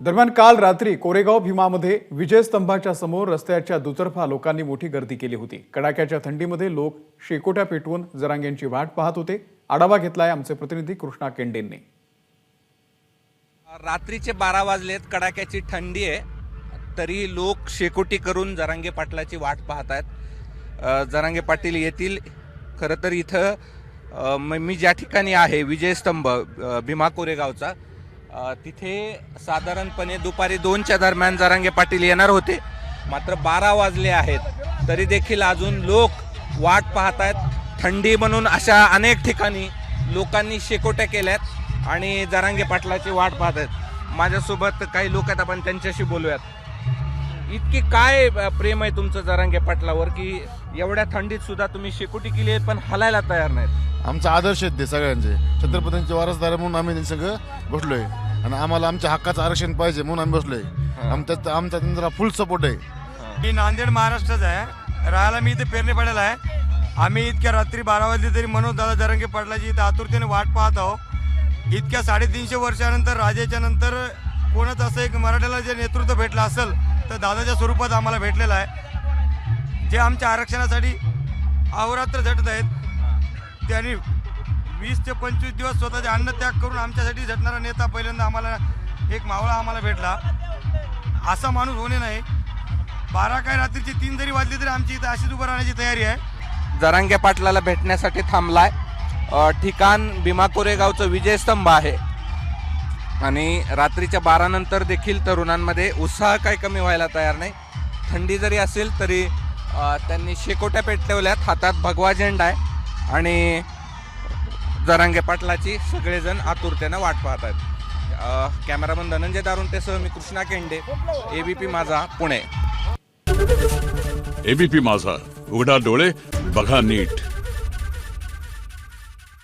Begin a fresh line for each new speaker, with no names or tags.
दरम्यान काल रात्री कोरेगाव भीमामध्ये विजयस्तंभाच्या समोर रस्त्याच्या दुतर्फा लोकांनी मोठी गर्दी केली होती. कडाक्याच्या थंडीमध्ये लोक शेकोट्या पेटवून जरांगेंची वाट पाहत होते. आढावा घेतलाय आमचे प्रतिनिधी कृष्णा केंडेंनी.
रात्रीचे बारा वाजलेत कडाक्याची थंडी आहे. तरी लोक शेकोटी करून जरांगे पाटलाची वाट पाहत आहेत. जरांगे पाटील येतील. खरं तर इथं मी ज्या ठिकाणी आहे विजयस्तंभ भीमा कोरेगावचा तिथे साधारणपणे दुपारी दोनच्या दरम्यान जरांगे पाटील येणार होते. मात्र बारा वाजले आहेत. तरी देखील अजून लोक वाट पाहत आहेत थंडी म्हणून अशा अनेक ठिकाणी लोकांनी शेकोट्या केल्यात आणि जरांगे पाटलाची वाट पाहत आहेत माझ्यासोबत काही लोक आहेत आपण त्यांच्याशी बोलूयात. इतकी काय प्रेम आहे तुमचं जरांगे पाटलावर की एवढ्या थंडीत सुद्धा तुम्ही शेकोटी केली आहे पण हलायला तयार नाहीत.
आमचा आदर्श आहेत ते सगळ्यांचे. छत्रपतींचे वारसदार म्हणून आम्ही त्यांच्यासंग बसलोय आणि आम्हाला आमच्या हक्काचं आरक्षण पाहिजे म्हणून आम्ही बसलोय. आमचा आमचा त्यांचा फुल सपोर्ट आहे.
मी नांदेड महाराष्ट्राचा आहे. राहायला मी इथे पेरणे पडेल आहे. आम्ही इतक्या रात्री बारा वाजले तरी मनोज दादा जरंगे पाटलाची इथं आतुरतेने वाट पाहत आहोत. इतक्या साडेतीनशे वर्षानंतर राजाच्या नंतर कोणच असं एक मराठ्याला जे नेतृत्व भेटलं असेल तर दादाच्या स्वरूपात आम्हाला भेटलेलं आहे. जे आमच्या आरक्षणासाठी अहोरात्र झटत आहेत त्यांनी वीस ते पंचवीस दिवस स्वतःचे अन्न त्याग करून आमच्यासाठी झटणारा नेता पहिल्यांदा आम्हाला एक मावळा आम्हाला भेटला. असा माणूस होणे नाही. बारा काय रात्रीची तीन जरी वाजली तरी आमची इथं अशीच उभं राहण्याची तयारी आहे.
जरांगे पाटलाला भेटण्यासाठी थांबलाय. ठिकाण भीमा कोरेगावचं विजयस्तंभ आहे. आणि रात्रीच्या बारा नंतर देखील तरुणांमध्ये उत्साह काही कमी व्हायला तयार नाही. थंडी जरी असेल तरी त्यांनी शेकोट्या पेटवल्यात. हातात भगवा झेंडा आहे. आणि जरांगे पाटलाची सगळेजण आतुरतेनं वाट पाहत आहेत कॅमेरामन धनंजय दारुंतेसह मी कृष्णा केंडे एबीपी माझा पुणे.
एबीपी माझा. उघडा डोळे बघा नीट.